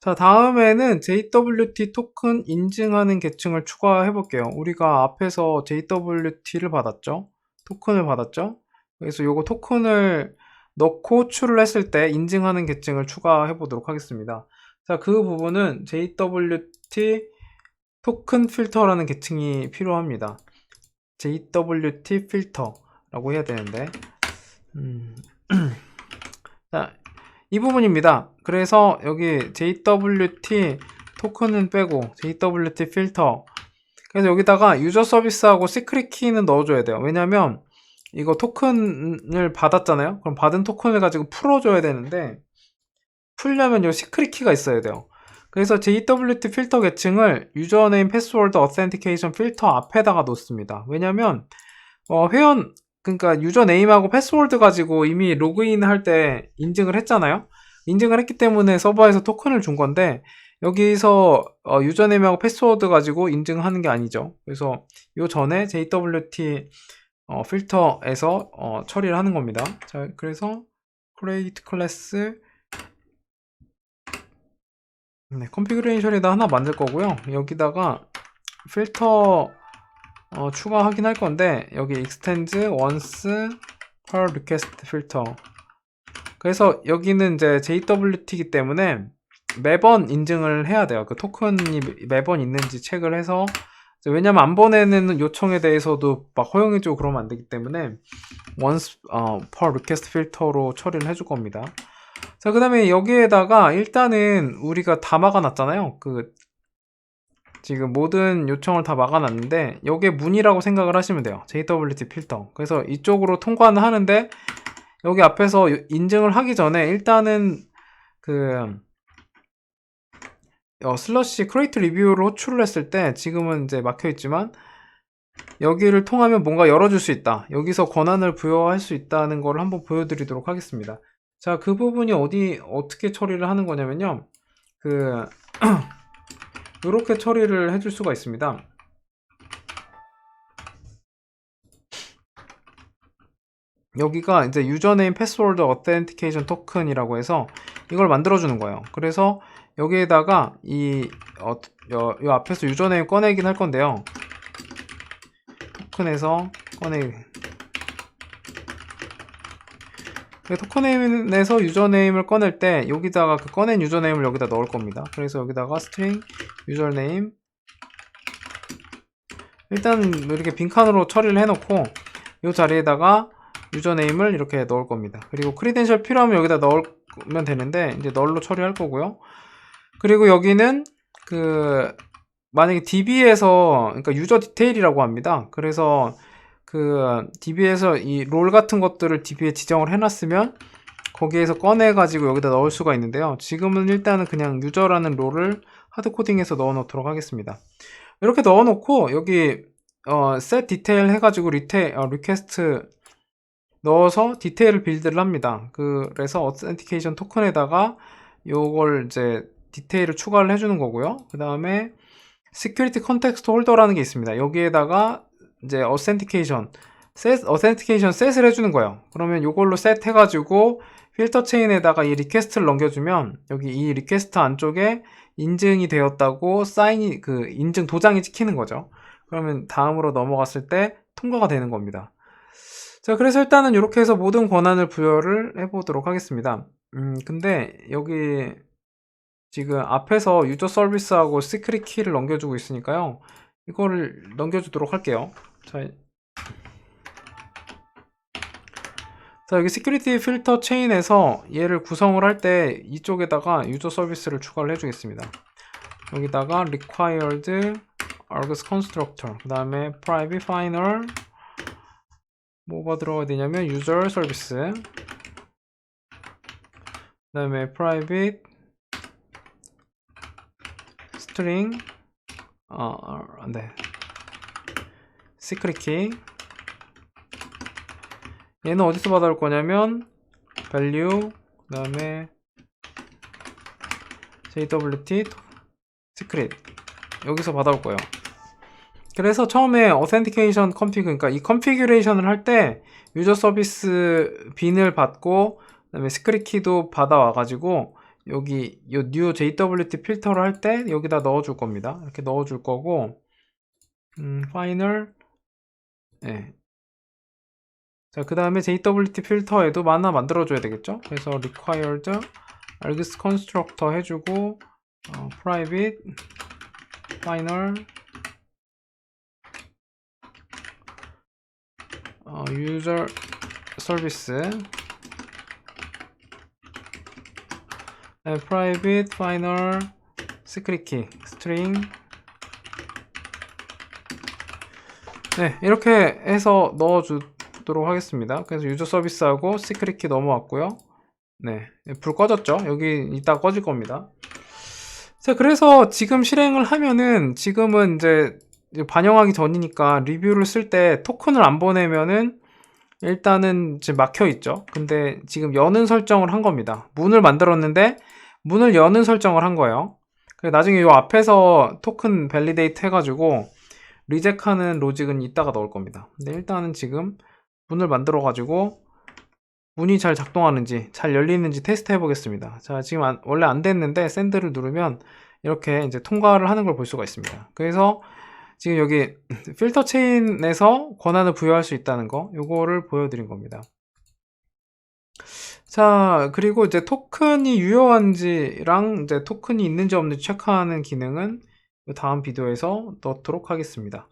자, 다음에는 JWT 토큰 인증하는 계층을 추가해 볼게요. 우리가 앞에서 JWT를 받았죠. 토큰을 받았죠. 그래서 요거 토큰을 넣고 호출을 했을 때 인증하는 계층을 추가해 보도록 하겠습니다. 자, 그 부분은 JWT 토큰 필터라는 계층이 필요합니다. JWT 필터라고 해야 되는데, 음, 자, 이 부분입니다. 그래서 여기 JWT 토큰은 빼고 JWT 필터. 그래서 여기다가 유저 서비스하고 시크릿 키는 넣어줘야 돼요. 왜냐면 이거 토큰을 받았잖아요. 그럼 받은 토큰을 가지고 풀어줘야 되는데 풀려면 요 시크릿 키가 있어야 돼요. 그래서 JWT 필터 계층을 유저네임 패스워드 어센티케이션 필터 앞에다가 놓습니다. 왜냐면 어, 회원 그러니까 유저네임하고 패스워드 가지고 이미 로그인 할 때 인증을 했잖아요. 인증을 했기 때문에 서버에서 토큰을 준 건데 여기서 어, 유저네임하고 패스워드 가지고 인증하는 게 아니죠. 그래서 요 전에 JWT 어, 필터에서 어, 처리를 하는 겁니다. 자, 그래서 create class 네, 컨피그레이션에다 하나 만들 거고요. 여기다가 필터 어, 추가 확인할 건데 여기 extends once per request filter 그래서 여기는 이제 JWT이기 때문에 매번 인증을 해야 돼요. 그 토큰이 매번 있는지 체크를 해서 왜냐면 안 보내는 요청에 대해서도 막 허용해주고 그러면 안 되기 때문에 once 어, per request filter로 처리를 해줄 겁니다. 자, 그 다음에 여기에다가 일단은 우리가 다 막아놨잖아요. 그 지금 모든 요청을 다 막아놨는데 이게 문이라고 생각을 하시면 돼요. JWT 필터. 그래서 이쪽으로 통과는 하는데 여기 앞에서 인증을 하기 전에 일단은 그 어, 슬러시 크레이트 리뷰를 호출을 했을 때 지금은 이제 막혀 있지만 여기를 통하면 뭔가 열어줄 수 있다. 여기서 권한을 부여할 수 있다는 걸 한번 보여드리도록 하겠습니다. 자, 그 부분이 어디 어떻게 처리를 하는 거냐면요. 그 이렇게 처리를 해줄 수가 있습니다. 여기가 이제 유저네임 패스워드 어텐티케이션 토큰이라고 해서 이걸 만들어주는 거예요. 그래서 여기에다가 이, 어, 요, 요 앞에서 유저네임 꺼내긴 할 건데요. 토큰에서 꺼내, 토큰네임에서 유저네임을 꺼낼 때 여기다가 그 꺼낸 유저네임을 여기다 넣을 겁니다. 그래서 여기다가 string 유저네임 일단 이렇게 빈칸으로 처리를 해놓고 이 자리에다가 유저네임을 이렇게 넣을 겁니다. 그리고 크리덴셜 필요하면 여기다 넣으면 되는데 이제 널로 처리할 거고요. 그리고 여기는 그 만약에 DB에서 그러니까 유저 디테일이라고 합니다. 그래서 그 DB에서 이 롤 같은 것들을 DB에 지정을 해놨으면 거기에서 꺼내가지고 여기다 넣을 수가 있는데요. 지금은 일단은 그냥 유저라는 롤을 하드코딩해서 넣어 놓도록 하겠습니다. 이렇게 넣어 놓고 여기 어, set 디테일 해가지고 리테, 어, 리퀘스트 넣어서 디테일을 빌드를 합니다. 그래서 어센티케이션 토큰에다가 요걸 이제 디테일을 추가를 해주는 거고요. 그 다음에 security context holder라는 게 있습니다. 여기에다가 이제 어센티케이션 셋 어센티케이션 셋을 해주는 거예요. 그러면 이걸로 셋 해가지고 필터 체인에다가 이 리퀘스트를 넘겨주면 여기 이 리퀘스트 안쪽에 인증이 되었다고 사인이 그 인증 도장이 찍히는 거죠. 그러면 다음으로 넘어갔을 때 통과가 되는 겁니다. 자, 그래서 일단은 이렇게 해서 모든 권한을 부여를 해보도록 하겠습니다. 음, 근데 여기 지금 앞에서 유저 서비스하고 시크릿 키를 넘겨주고 있으니까요. 이거를 넘겨주도록 할게요. 자, 자 여기 시큐리티 필터 체인에서 얘를 구성을 할 때 이쪽에다가 유저 서비스를 추가를 해주겠습니다. 여기다가 required args constructor 그 다음에 private final 뭐가 들어가야 되냐면 user service 그 다음에 private string 어, 어, 네. 시크릿 키. 얘는 어디서 받아올 거냐면 value 그 다음에 jwt secret. 여기서 받아올 거예요. 그래서 처음에 authentication config 그러니까 이 컨피규레이션을 할 때 유저 서비스 빈을 받고 그다음에 시크릿 키도 받아와 가지고 여기 요 new JWT 필터를 할 때 여기다 넣어 줄 겁니다. 이렇게 넣어 줄 거고 음, final 네. 자, 그 다음에 JWT 필터에도 하나 만들어 줘야 되겠죠? 그래서 required args constructor 해주고 어, private final 어, user service 네, private final secret key string 네 이렇게 해서 넣어주도록 하겠습니다 그래서 유저 서비스하고 시크릿 키 넘어왔고요 네 불 꺼졌죠 여기 이따 꺼질 겁니다 자 그래서 지금 실행을 하면은 지금은 이제 반영하기 전이니까 리뷰를 쓸 때 토큰을 안 보내면은 일단은 지금 막혀 있죠. 근데 지금 여는 설정을 한 겁니다. 문을 만들었는데 문을 여는 설정을 한 거예요. 나중에 이 앞에서 토큰 밸리데이트 해가지고 리젝하는 로직은 이따가 넣을 겁니다. 근데 일단은 지금 문을 만들어 가지고 문이 잘 작동하는지 잘 열리는지 테스트 해 보겠습니다. 자 지금 안- 원래 안 됐는데 샌드를 누르면 이렇게 이제 통과를 하는 걸 볼 수가 있습니다. 그래서 지금 여기 필터 체인에서 권한을 부여할 수 있다는 거 요거를 보여드린 겁니다. 자 그리고 이제 토큰이 유효한지랑 이제 토큰이 있는지 없는지 체크하는 기능은 다음 비디오에서 넣도록 하겠습니다.